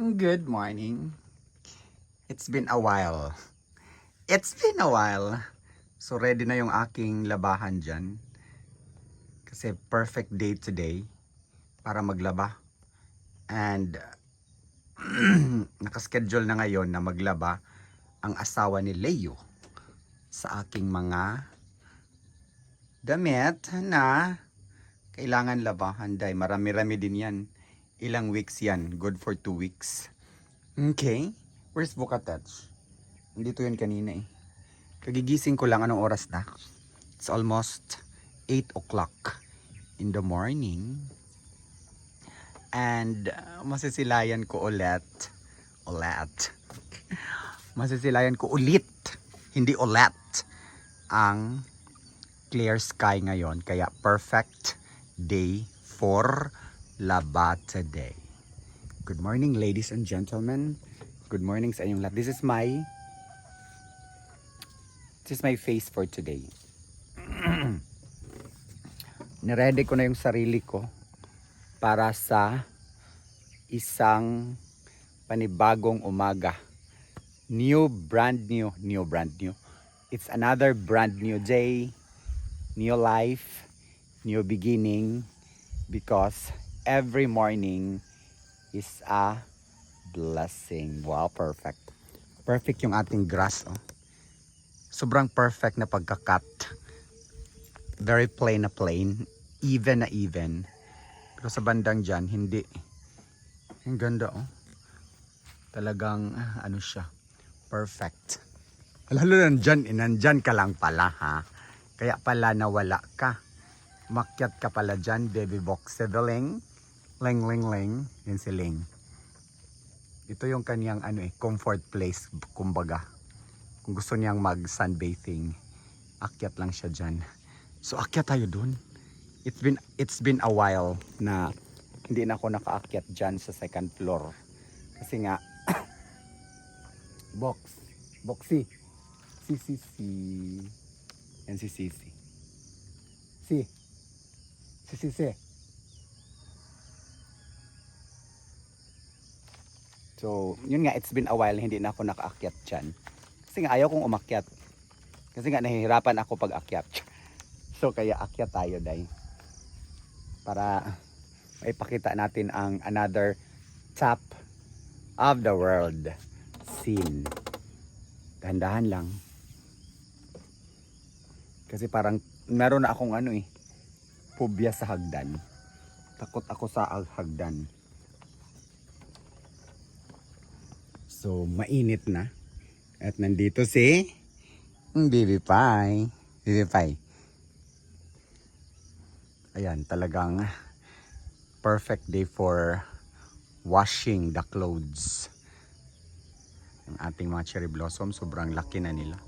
Good morning. It's been a while. It's been a while. So ready na yung aking labahan dyan. Kasi perfect day today para maglaba. And nakaschedule na ngayon na maglaba ang asawa ni Leo sa aking mga damit na kailangan labahan dahil marami-rami din yan. Ilang weeks yan. Good for two weeks. Okay. Where's Bukatach? Nandito yun kanina eh. Kagigising ko lang anong oras na. It's almost 8 o'clock in the morning. And uh, masisilayan ko ulit. Ulit. masisilayan ko ulit. Hindi ulit. Ang clear sky ngayon. Kaya perfect day for Labata Day. Good morning ladies and gentlemen. Good morning sa inyong lahat. This is my this is my face for today. Niready ko na yung sarili ko para sa isang panibagong umaga. New brand new, new brand new. It's another brand new day, new life, new beginning because every morning is a blessing. Wow, perfect. Perfect yung ating grass. Oh. Sobrang perfect na pagkakat. Very plain na plain. Even na even. Pero sa bandang dyan, hindi. Ang ganda oh. Talagang ano siya. Perfect. Lalo nandyan, nandyan ka lang pala ha. Kaya pala nawala ka. Makyat ka pala dyan, baby box. Seveling. Ling, ling, ling. Yan si Ling. Ito yung kanyang ano eh, comfort place, kumbaga. Kung gusto niyang mag sunbathing, akyat lang siya dyan. So akyat tayo dun. It's been, it's been a while na hindi na ako nakaakyat dyan sa second floor. Kasi nga, box, boxy. Si, si, si. Yan si Sisi. Si. Si, si, si. So, yun nga, it's been a while hindi na ako nakaakyat dyan. Kasi nga ayaw kong umakyat. Kasi nga nahihirapan ako pag akyat. So, kaya akyat tayo, day. Para maipakita natin ang another top of the world scene. Dahan-dahan lang. Kasi parang meron na akong ano eh, phobia sa hagdan. Takot ako sa hagdan. So, mainit na. At nandito si Baby Pie. Baby Pie. Ayan, talagang perfect day for washing the clothes. Ang ating mga cherry blossom, sobrang laki na nila.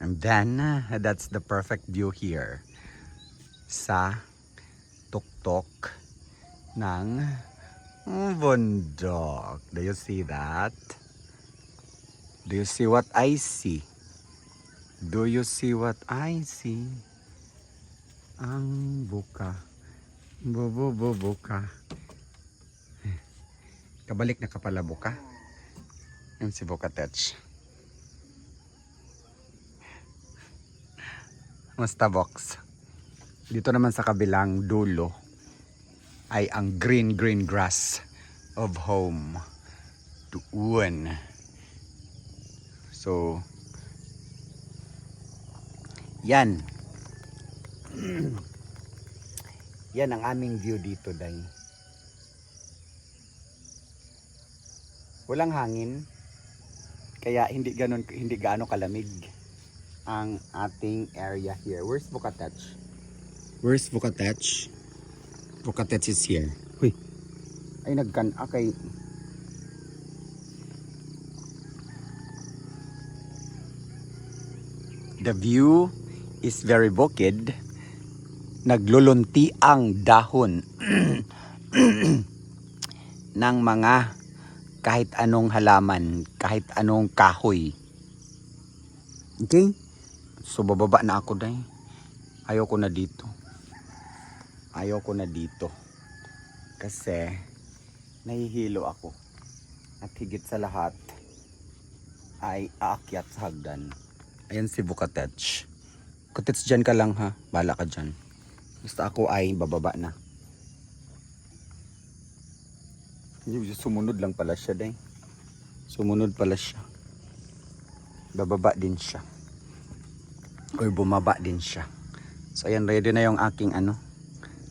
And then, that's the perfect view here sa tuktok ng bundok. Do you see that? Do you see what I see? Do you see what I see? Ang buka. Bubu buka. Kabalik na kapala buka. Yan si Buka Tech. Musta box? Dito naman sa kabilang dulo ay ang green green grass of home doon. So, yan. yan ang aming view dito, day. Walang hangin. Kaya hindi ganon hindi gaano kalamig ang ating area here. Where's Bukatach? Where's Bukatach? Bukatach is here. Huy. Ay nagkan akay The view is very bukid. Naglulunti ang dahon ng mga kahit anong halaman, kahit anong kahoy. Okay? So bababa na ako dahil. Ayaw ko na dito. Ayaw ko na dito. Kasi nahihilo ako. At higit sa lahat ay aakyat sa hagdan. Ayan si Bukatech. Kutits dyan ka lang ha. Bala ka dyan. Basta ako ay bababa na. Sumunod lang pala siya day. Sumunod pala siya. Bababa din siya. Or bumaba din siya. So ayan, ready na yung aking ano,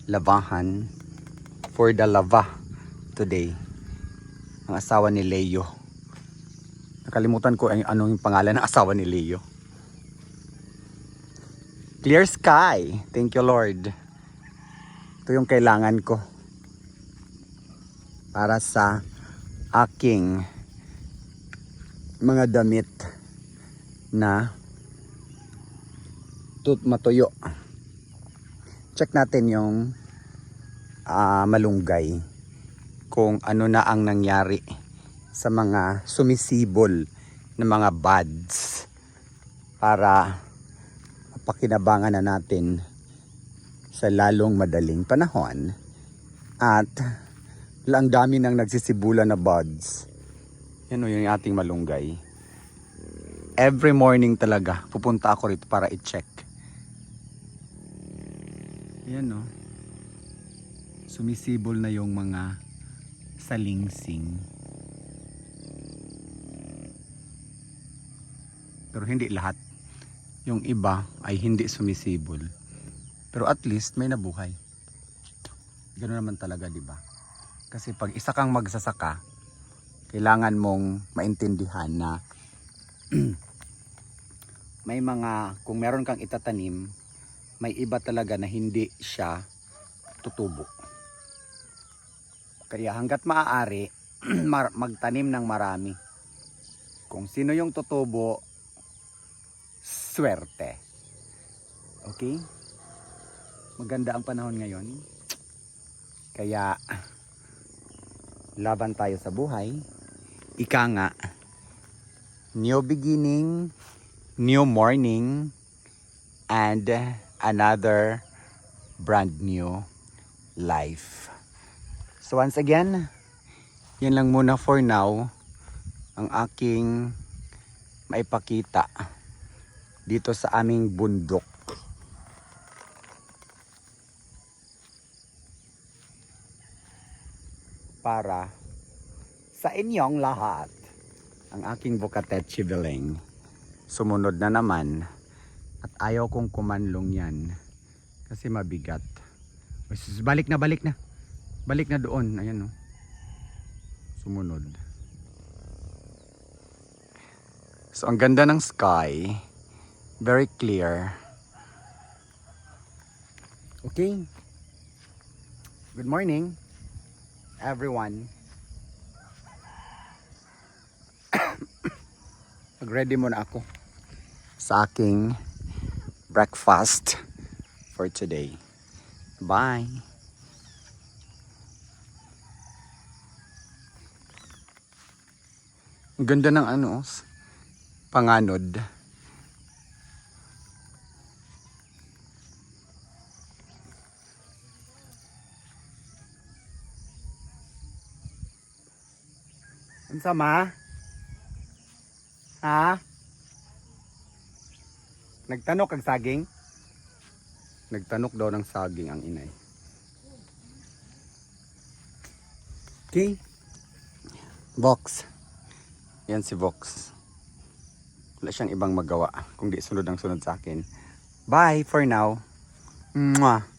lavahan for the lava today. Ang asawa ni Leo. Nakalimutan ko ang anong pangalan ng asawa ni Leo. Clear sky. Thank you Lord. Ito yung kailangan ko. Para sa aking mga damit na tut matuyo. Check natin yung ah, malunggay. Kung ano na ang nangyari sa mga sumisibol na mga buds para mapakinabangan na natin sa lalong madaling panahon. At lang dami nang nagsisibulan na buds yan o yung ating malunggay. Every morning talaga pupunta ako rito para i-check yan o sumisibol na yung mga salingsing. Pero hindi lahat. Yung iba ay hindi sumisibol. Pero at least may nabuhay. Ganoon naman talaga di ba? Kasi pag isa kang magsasaka kailangan mong maintindihan na may mga kung meron kang itatanim may iba talaga na hindi siya tutubo. Kaya hanggat maaari magtanim ng marami. Kung sino yung tutubo swerte. Okay? Maganda ang panahon ngayon. Kaya laban tayo sa buhay. Ika nga new beginning new morning and another brand new life. So once again yan lang muna for now ang aking maipakita dito sa aming bundok. Para sa inyong lahat ang aking bukatetchi biling sumunod na naman at ayaw kong kumanlong yan kasi mabigat. Balik na balik na. Balik na doon. Ayan o sumunod. So ang ganda ng sky. Very clear. Okay. Good morning everyone. Mag-ready muna ako sa aking breakfast for today. Bye! Ganda ng ano, s- panganod. Ang sama? Ha? Nagtanok ang saging? Nagtanok daw ng saging ang inay. Okay. Vox. Yan si Vox. Wala siyang ibang magawa kung di sunod ang sunod sa akin. Bye for now. Mwah.